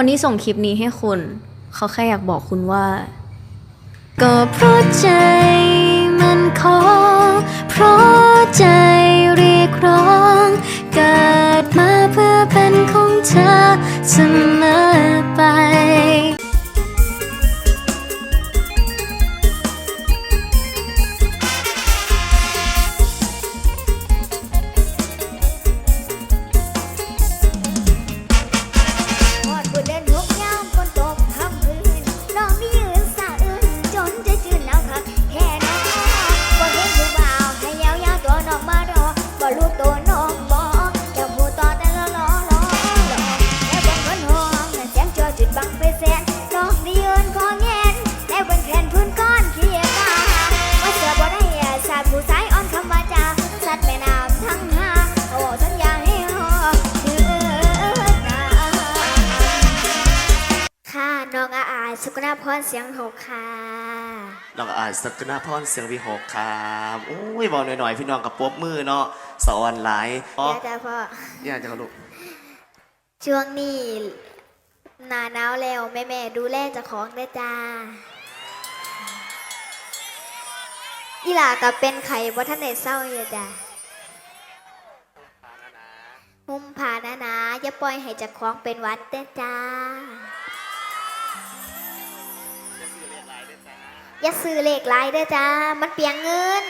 คนที่ส่งคลิปนี้ให้คุณ เขาแค่อยากบอกคุณว่า ก็เพราะใจมันขอ เพราะใจเรียกร้อง เกิดมาเพื่อเป็นของเธอเสมอ องอาอาสุกนาพรเสียงหกค่ะน้องอาจสกนาพรเสียงวิหกครับโอ้ยบอกหน่อยๆ พี่น้องกับปรบมือเนาะ สอนหลายอ๋อเดี๋ยวจ้าพ่ออยากจะลูกช่วงนี้หนาหนาวแล้วแม่แม่ๆดูแลเจ้าของได้วยจ้า อีหลากับเป็นไข่บ่ท่านได้เศร้าอยู่จ้าหุ่มผ่านะนะอย่าปล่อยให้เจ้าของเป็นหวัดเด้อจ้า อย่าซื้อเลขหลายเด้อจ้า มันเปลียงเงิน